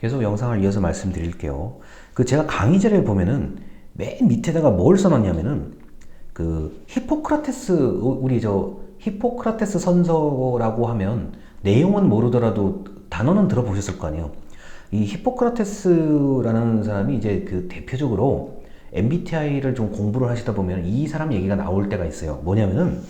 계속 영상을 이어서 말씀드릴게요. 그 제가 강의자를 보면은 맨 밑에다가 뭘 써놨냐면은 그 히포크라테스 우리 저 히포크라테스 선서라고 하면 내용은 모르더라도 단어는 들어보셨을 거 아니에요. 이 히포크라테스라는 사람이 이제 그 대표적으로 MBTI를 좀 공부를 하시다 보면 이 사람 얘기가 나올 때가 있어요. 뭐냐면은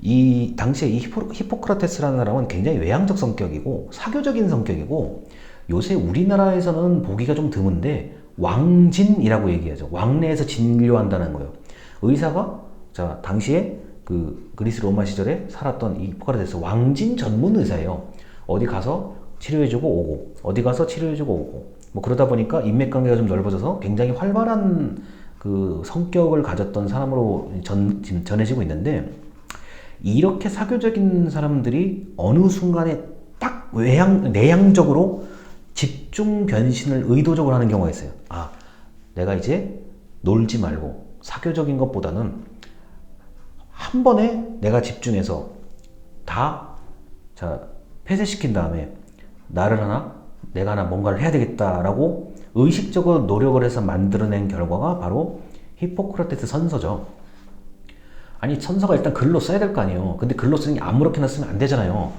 이 당시에 이 히포, 히포크라테스라는 사람은 굉장히 외향적 성격이고 사교적인 성격이고 요새 우리나라에서는 보기가 좀 드문데 왕진이라고 얘기하죠. 왕래에서 진료한다는 거예요. 의사가 자 당시에 그 그리스 로마 시절에 살았던 이 히포크라테스 왕진 전문 의사예요. 어디 가서 치료해주고 오고 어디 가서 치료해주고 오고 뭐 그러다 보니까 인맥 관계가 좀 넓어져서 굉장히 활발한 그 성격을 가졌던 사람으로 전, 지금 전해지고 있는데 이렇게 사교적인 사람들이 어느 순간에 딱 외향, 내향적으로 집중 변신을 의도적으로 하는 경우가 있어요. 아, 내가 이제 놀지 말고 사교적인 것보다는 한 번에 내가 집중해서 다 자, 폐쇄시킨 다음에 나를 하나 내가 하나 뭔가를 해야 되겠다라고 의식적으로 노력을 해서 만들어낸 결과가 바로 히포크라테스 선서죠. 아니 선서가 일단 글로 써야 될 거 아니에요. 근데 글로 쓰는 게 아무렇게나 쓰면 안 되잖아요.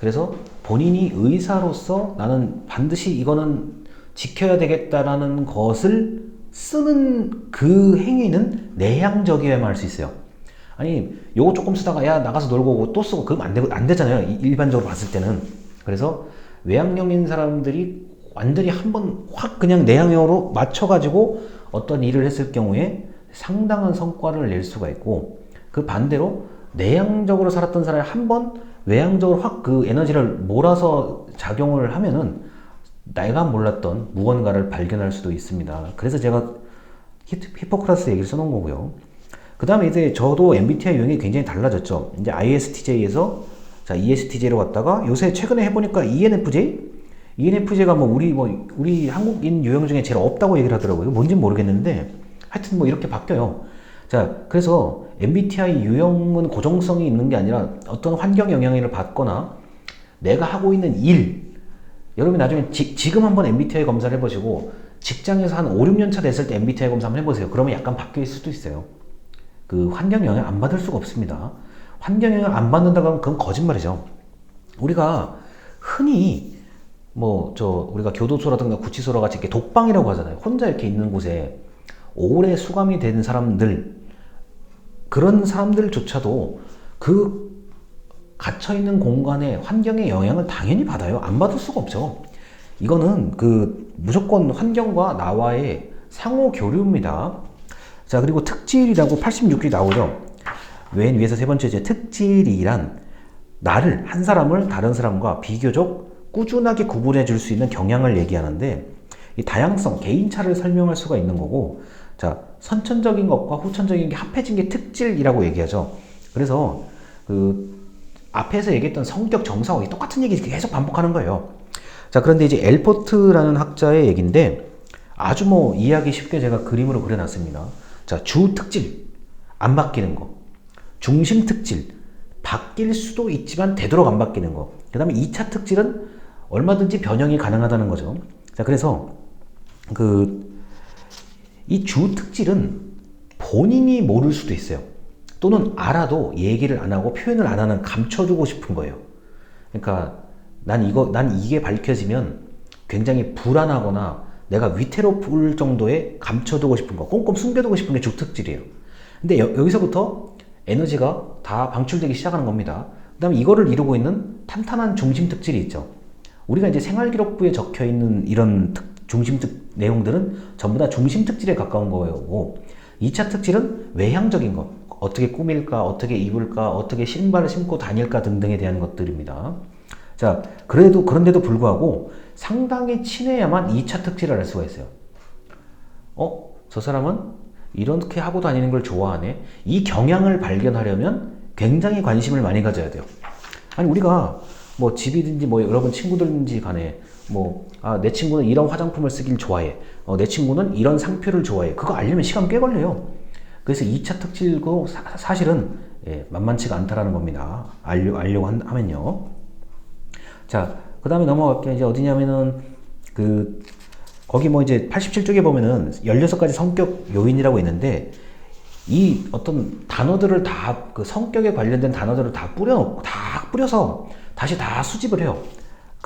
그래서 본인이 의사로서 나는 반드시 이거는 지켜야 되겠다라는 것을 쓰는 그 행위는 내향적이어야만 할 수 있어요. 아니 요거 조금 쓰다가 야 나가서 놀고 오고 또 쓰고 그러면 안, 되, 안 되잖아요. 일반적으로 봤을 때는. 그래서 외향형인 사람들이 완전히 한 번 확 그냥 내향형으로 맞춰가지고 어떤 일을 했을 경우에 상당한 성과를 낼 수가 있고 그 반대로 내향적으로 살았던 사람이 한 번 외향적으로 확 그 에너지를 몰아서 작용을 하면은 내가 몰랐던 무언가를 발견할 수도 있습니다. 그래서 제가 히포크라스 얘기를 써놓은 거고요. 그 다음에 이제 저도 MBTI 유형이 굉장히 달라졌죠. 이제 ISTJ에서 자 ESTJ로 갔다가 요새 최근에 해보니까 ENFJ? ENFJ가 뭐 우리 뭐 우리 한국인 유형 중에 제일 없다고 얘기를 하더라고요. 뭔지는 모르겠는데 하여튼 뭐 이렇게 바뀌어요. 자, 그래서 MBTI 유형은 고정성이 있는 게 아니라 어떤 환경 영향을 받거나 내가 하고 있는 일, 여러분이 나중에 지, 금 한번 MBTI 검사를 해보시고 직장에서 한 5, 6년 차 됐을 때 MBTI 검사 한번 해보세요. 그러면 약간 바뀔 수도 있어요. 그 환경 영향 안 받을 수가 없습니다. 환경 영향 안 받는다고 하면 그건 거짓말이죠. 우리가 흔히 뭐 저 우리가 교도소라든가 구치소라 같이 이렇게 독방이라고 하잖아요. 혼자 이렇게 있는 곳에 오래 수감이 된 사람들 그런 사람들조차도 그 갇혀 있는 공간의 환경의 영향을 당연히 받아요. 안 받을 수가 없죠. 이거는 그 무조건 환경과 나와의 상호 교류입니다. 자, 그리고 특질이라고 86기 나오죠. 맨 위에서 세 번째 제 특질이란 나를 한 사람을 다른 사람과 비교적 꾸준하게 구분해 줄 수 있는 경향을 얘기하는데 이 다양성, 개인차를 설명할 수가 있는 거고 자, 선천적인 것과 후천적인 게 합해진 게 특질이라고 얘기하죠. 그래서 그 앞에서 얘기했던 성격 정상화 똑같은 얘기 계속 반복하는 거예요. 자, 그런데 이제 엘포트라는 학자의 얘기인데 아주 뭐 이해하기 쉽게 제가 그림으로 그려놨습니다. 자, 주 특질 안 바뀌는 거, 중심 특질 바뀔 수도 있지만 되도록 안 바뀌는 거. 그다음에 2차 특질은 얼마든지 변형이 가능하다는 거죠. 자, 그래서 그 이 주 특질은 본인이 모를 수도 있어요. 또는 알아도 얘기를 안 하고 표현을 안 하는 감춰주고 싶은 거예요. 그러니까 난 이거, 난 이게 밝혀지면 굉장히 불안하거나 내가 위태로울 정도의 감춰두고 싶은 거, 꼼꼼 숨겨두고 싶은 게 주 특질이에요. 근데 여, 기서부터 에너지가 다 방출되기 시작하는 겁니다. 그 다음에 이거를 이루고 있는 탄탄한 중심 특질이 있죠. 우리가 이제 생활기록부에 적혀 있는 이런 특, 중심특 내용들은 전부 다 중심 특질에 가까운 거고 2차 특질은 외향적인 것 어떻게 꾸밀까 어떻게 입을까 어떻게 신발을 신고 다닐까 등등에 대한 것들입니다. 자 그래도 그런데도 불구하고 상당히 친해야만 2차 특질을 알 수가 있어요. 어? 저 사람은 이렇게 하고 다니는 걸 좋아하네? 이 경향을 발견하려면 굉장히 관심을 많이 가져야 돼요. 아니 우리가 뭐 집이든지 뭐 여러분 친구들인지 간에 뭐, 아, 내 친구는 이런 화장품을 쓰길 좋아해. 어, 내 친구는 이런 상표를 좋아해. 그거 알려면 시간 꽤 걸려요. 그래서 2차 특질고 사, 실은 예, 만만치가 않다라는 겁니다. 알려, 알려고 한, 하면요. 자, 그 다음에 넘어갈게요. 이제 어디냐면은, 그 거기 뭐 이제 87쪽에 보면은 16가지 성격 요인이라고 있는데 이 어떤 단어들을 다 그 성격에 관련된 단어들을 다 뿌려 다 뿌려서 다시 다 수집을 해요.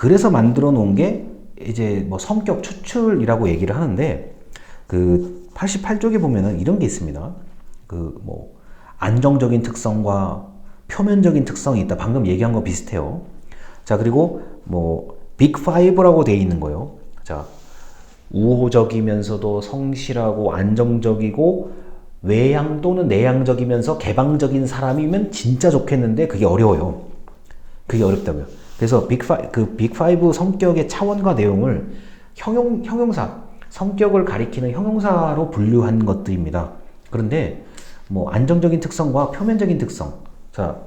그래서 만들어 놓은 게 이제 뭐 성격 추출이라고 얘기를 하는데 그 88쪽에 보면은 이런 게 있습니다. 그 뭐 안정적인 특성과 표면적인 특성이 있다. 방금 얘기한 거 비슷해요. 자, 그리고 뭐 빅5라고 돼 있는 거예요. 자, 우호적이면서도 성실하고 안정적이고 외향 또는 내향적이면서 개방적인 사람이면 진짜 좋겠는데 그게 어려워요. 그게 어렵다고요. 그래서 빅5, 그 빅5 성격의 차원과 내용을 형용, 형용사, 성격을 가리키는 형용사로 분류한 것들입니다. 그런데 뭐 안정적인 특성과 표면적인 특성. 자,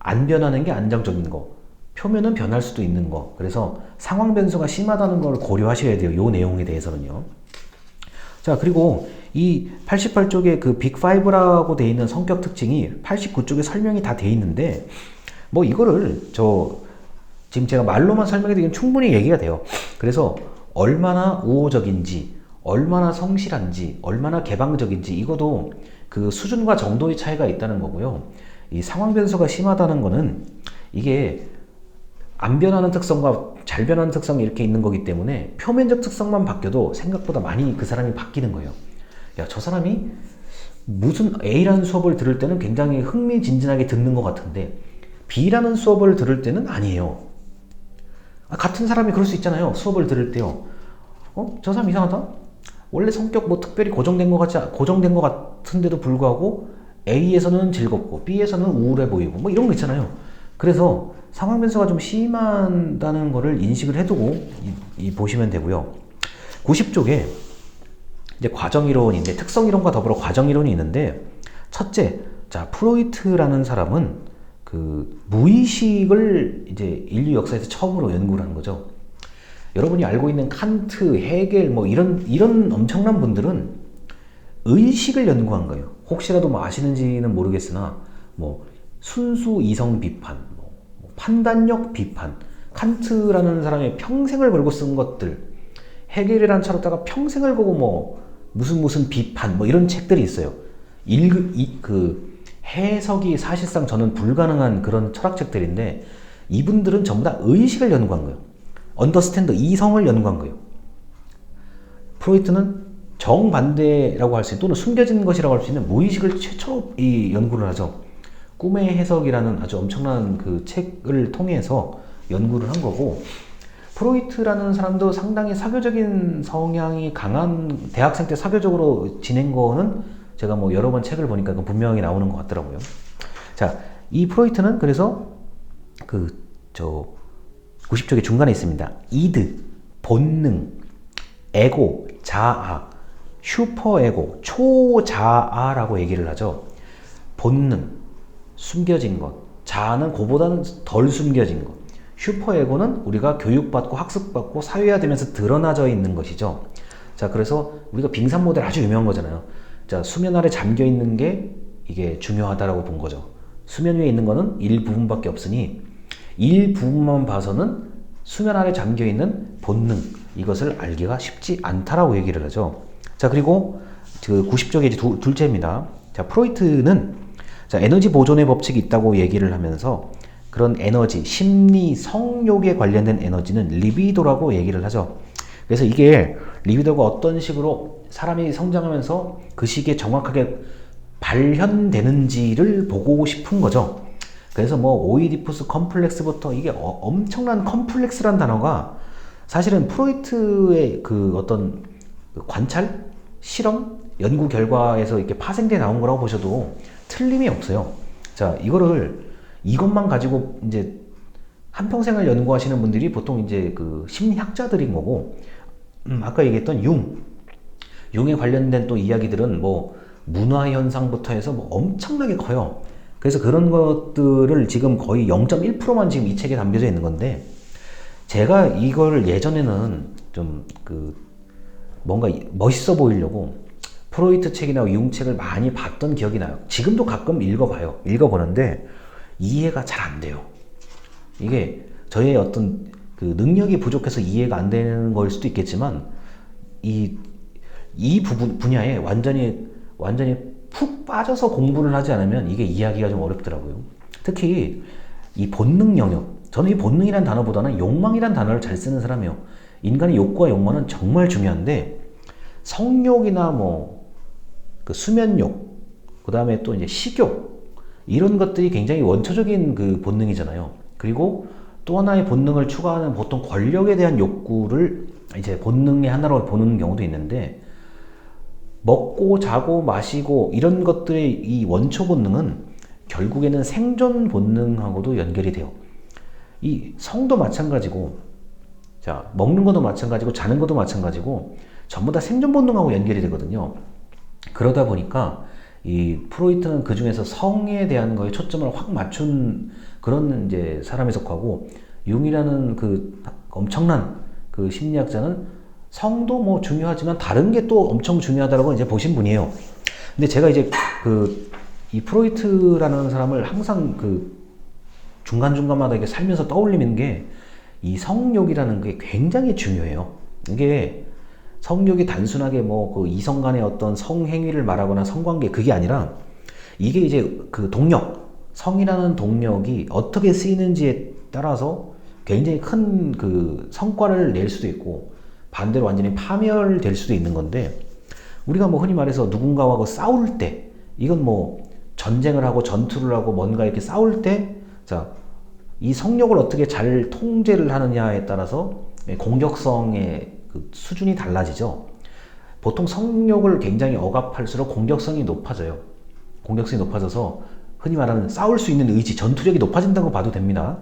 안 변하는 게 안정적인 거. 표면은 변할 수도 있는 거. 그래서 상황 변수가 심하다는 걸 고려하셔야 돼요. 요 내용에 대해서는요. 자, 그리고 이 88쪽에 그 빅5라고 돼 있는 성격 특징이 89쪽에 설명이 다 돼 있는데 뭐 이거를 저 지금 제가 말로만 설명해드리면 충분히 얘기가 돼요. 그래서 얼마나 우호적인지, 얼마나 성실한지, 얼마나 개방적인지 이것도 그 수준과 정도의 차이가 있다는 거고요. 이 상황 변수가 심하다는 거는 이게 안 변하는 특성과 잘 변하는 특성이 이렇게 있는 거기 때문에 표면적 특성만 바뀌어도 생각보다 많이 그 사람이 바뀌는 거예요. 야, 저 사람이 무슨 A라는 수업을 들을 때는 굉장히 흥미진진하게 듣는 것 같은데 B라는 수업을 들을 때는 아니에요. 아, 같은 사람이 그럴 수 있잖아요. 수업을 들을 때요. 어? 저 사람 이상하다? 원래 성격 뭐 특별히 고정된 것 같지, 고정된 것 같은데도 불구하고 A에서는 즐겁고 B에서는 우울해 보이고 뭐 이런 거 있잖아요. 그래서 상황 변수가 좀 심한다는 거를 인식을 해두고 이, 이 보시면 되고요. 90쪽에 이제 과정 이론인데 특성 이론과 더불어 과정 이론이 있는데 첫째, 자 프로이트라는 사람은 그 무의식을 이제 인류 역사에서 처음으로 연구를 한 거죠. 여러분이 알고 있는 칸트, 헤겔 뭐 이런 이런 엄청난 분들은 의식을 연구한 거예요. 혹시라도 뭐 아시는지는 모르겠으나 뭐 순수 이성 비판, 뭐 판단력 비판, 칸트라는 사람의 평생을 걸고 쓴 것들, 헤겔이라는 차로다가 평생을 보고 뭐 무슨 무슨 비판 뭐 이런 책들이 있어요. 일, 이, 그 해석이 사실상 저는 불가능한 그런 철학책들인데 이분들은 전부 다 의식을 연구한 거예요. 언더스탠드 이성을 연구한 거예요. 프로이트는 정반대라고 할 수 있는 또는 숨겨진 것이라고 할 수 있는 무의식을 최초로 이 연구를 하죠. 꿈의 해석이라는 아주 엄청난 그 책을 통해서 연구를 한 거고 프로이트라는 사람도 상당히 사교적인 성향이 강한 대학생 때 사교적으로 지낸 거는 제가 뭐 여러 번 책을 보니까 분명히 나오는 것 같더라고요. 자, 이 프로이트는 그래서 그 저 90쪽에 중간에 있습니다. 이드, 본능, 에고, 자아, 슈퍼에고, 초자아라고 얘기를 하죠. 본능, 숨겨진 것, 자아는 그보다는 덜 숨겨진 것. 슈퍼에고는 우리가 교육받고 학습받고 사회화되면서 드러나져 있는 것이죠. 자, 그래서 우리가 빙산 모델 아주 유명한 거잖아요. 자, 수면 아래 잠겨 있는 게 이게 중요하다라고 본 거죠. 수면 위에 있는 거는 일부분밖에 없으니 일부분만 봐서는 수면 아래 잠겨 있는 본능 이것을 알기가 쉽지 않다라고 얘기를 하죠. 자, 그리고 그 90쪽에 이제 두, 둘째입니다. 자, 프로이트는 자, 에너지 보존의 법칙이 있다고 얘기를 하면서 그런 에너지, 심리, 성욕에 관련된 에너지는 리비도라고 얘기를 하죠. 그래서 이게 리비도가 어떤 식으로 사람이 성장하면서 그 시기에 정확하게 발현되는지를 보고 싶은 거죠. 그래서 뭐 오이디푸스 컴플렉스부터 이게 어, 엄청난 컴플렉스란 단어가 사실은 프로이트의 그 어떤 관찰, 실험, 연구 결과에서 이렇게 파생돼 나온 거라고 보셔도 틀림이 없어요. 자, 이거를 이것만 가지고 이제 한평생을 연구하시는 분들이 보통 이제 그 심리학자들인 거고, 음, 아까 얘기했던 융, 융에 관련된 또 이야기들은 뭐 문화 현상부터 해서 뭐 엄청나게 커요. 그래서 그런 것들을 지금 거의 0.1%만 지금 이 책에 담겨져 있는 건데, 제가 이걸 예전에는 좀 그 뭔가 멋있어 보이려고 프로이트 책이나 융 책을 많이 봤던 기억이 나요. 지금도 가끔 읽어봐요. 읽어보는데 이해가 잘 안 돼요. 이게 저의 어떤 그 능력이 부족해서 이해가 안 되는 거일 수도 있겠지만 이, 이 부분, 분야에 완전히, 완전히 푹 빠져서 공부를 하지 않으면 이게 이해하기가 좀 어렵더라고요. 특히 이 본능 영역. 저는 이 본능이란 단어보다는 욕망이란 단어를 잘 쓰는 사람이에요. 인간의 욕구와 욕망은 정말 중요한데 성욕이나 뭐 그 수면욕, 그 다음에 또 이제 식욕 이런 것들이 굉장히 원초적인 그 본능이잖아요. 그리고 또 하나의 본능을 추가하는 보통 권력에 대한 욕구를 이제 본능의 하나로 보는 경우도 있는데 먹고 자고 마시고 이런 것들의 이 원초 본능은 결국에는 생존 본능하고도 연결이 돼요. 이 성도 마찬가지고 자 먹는 것도 마찬가지고 자는 것도 마찬가지고 전부 다 생존 본능하고 연결이 되거든요. 그러다 보니까 이 프로이트는 그 중에서 성에 대한 거에 초점을 확 맞춘 그런 이제 사람에 속하고 융이라는 그 엄청난 그 심리학자는 성도 뭐 중요하지만 다른 게 또 엄청 중요하다고 이제 보신 분이에요. 근데 제가 이제 그 이 프로이트라는 사람을 항상 그 중간중간마다 이게 살면서 떠올리는 게 이 성욕이라는 게 굉장히 중요해요. 이게 성욕이 단순하게 뭐 그 이성 간의 어떤 성행위를 말하거나 성관계 그게 아니라 이게 이제 그 동력, 성이라는 동력이 어떻게 쓰이는지에 따라서 굉장히 큰 그 성과를 낼 수도 있고 반대로 완전히 파멸될 수도 있는 건데 우리가 뭐 흔히 말해서 누군가하고 싸울 때 이건 뭐 전쟁을 하고 전투를 하고 뭔가 이렇게 싸울 때 자, 이 성욕을 어떻게 잘 통제를 하느냐에 따라서 공격성의 그 수준이 달라지죠. 보통 성욕을 굉장히 억압할수록 공격성이 높아져요. 공격성이 높아져서 흔히 말하는 싸울 수 있는 의지, 전투력이 높아진다고 봐도 됩니다.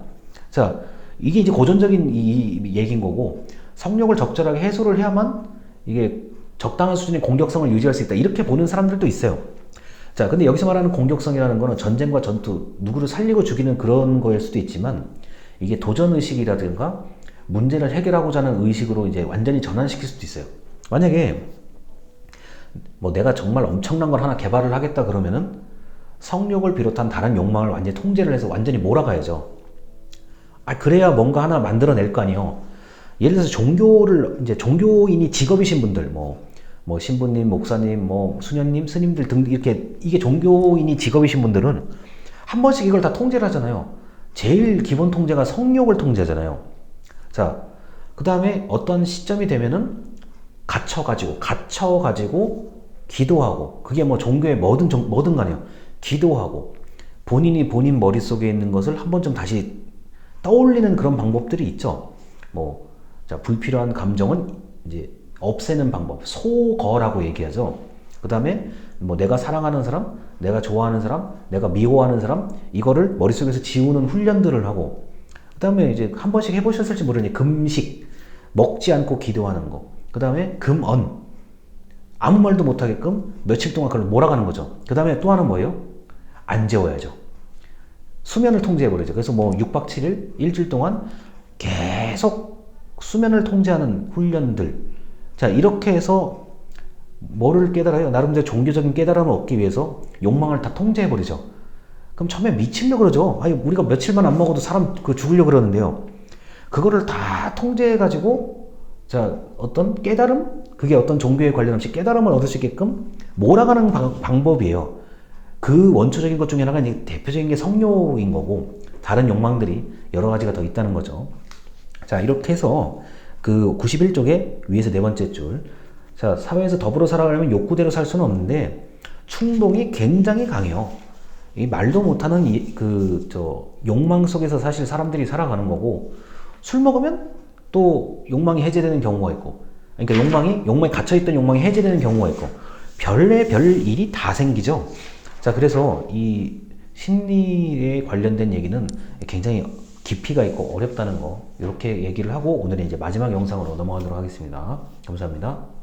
자, 이게 이제 고전적인 이 얘기인 거고 성욕을 적절하게 해소를 해야만 이게 적당한 수준의 공격성을 유지할 수 있다. 이렇게 보는 사람들도 있어요. 자, 근데 여기서 말하는 공격성이라는 거는 전쟁과 전투, 누구를 살리고 죽이는 그런 거일 수도 있지만 이게 도전 의식이라든가 문제를 해결하고자 하는 의식으로 이제 완전히 전환시킬 수도 있어요. 만약에 뭐 내가 정말 엄청난 걸 하나 개발을 하겠다 그러면은 성욕을 비롯한 다른 욕망을 완전히 통제를 해서 완전히 몰아가야죠. 아, 그래야 뭔가 하나 만들어낼 거 아니에요. 예를 들어서 종교를, 이제 종교인이 직업이신 분들, 뭐, 뭐, 신부님, 목사님, 뭐, 수녀님, 스님들 등, 이렇게, 이게 종교인이 직업이신 분들은 한 번씩 이걸 다 통제를 하잖아요. 제일 기본 통제가 성욕을 통제하잖아요. 자, 그 다음에 어떤 시점이 되면은 갇혀가지고, 갇혀가지고 기도하고, 그게 뭐 종교의 뭐든, 뭐든 간에요. 기도하고, 본인이 본인 머릿속에 있는 것을 한 번쯤 다시 떠올리는 그런 방법들이 있죠. 뭐, 자, 불필요한 감정은 이제 없애는 방법, 소거라고 얘기하죠. 그 다음에 뭐 내가 사랑하는 사람, 내가 좋아하는 사람, 내가 미워하는 사람, 이거를 머릿속에서 지우는 훈련들을 하고, 그 다음에 이제 한 번씩 해보셨을지 모르니 금식, 먹지 않고 기도하는 거. 그 다음에 금언, 아무 말도 못하게끔 며칠 동안 그걸 몰아가는 거죠. 그 다음에 또 하나 뭐예요? 안 재워야죠. 수면을 통제해버리죠. 그래서 뭐 6박 7일, 일주일 동안 계속 수면을 통제하는 훈련들. 자, 이렇게 해서 뭐를 깨달아요? 나름 대로 종교적인 깨달음을 얻기 위해서 욕망을 다 통제해버리죠. 그럼 처음에 미치려고 그러죠. 아니, 우리가 며칠만 안 먹어도 사람 그 죽으려고 그러는데요. 그거를 다 통제해 가지고, 자, 어떤 깨달음? 그게 어떤 종교에 관련 없이 깨달음을 얻을 수 있게끔 몰아가는 방, 방법이에요. 그 원초적인 것 중에 하나가 이제 대표적인 게 성욕인 거고 다른 욕망들이 여러 가지가 더 있다는 거죠. 자, 이렇게 해서 그 91쪽에 위에서 네 번째 줄. 자, 사회에서 더불어 살아가려면 욕구대로 살 수는 없는데 충동이 굉장히 강해요. 이 말도 못하는 그 저 욕망 속에서 사실 사람들이 살아가는 거고 술 먹으면 또 욕망이 해제되는 경우가 있고 그러니까 욕망이 욕망에 갇혀 있던 욕망이 해제되는 경우가 있고 별의 별 일이 다 생기죠. 자, 그래서 이 심리에 관련된 얘기는 굉장히 깊이가 있고 어렵다는 거, 이렇게 얘기를 하고 오늘의 이제 마지막 영상으로 넘어가도록 하겠습니다. 감사합니다.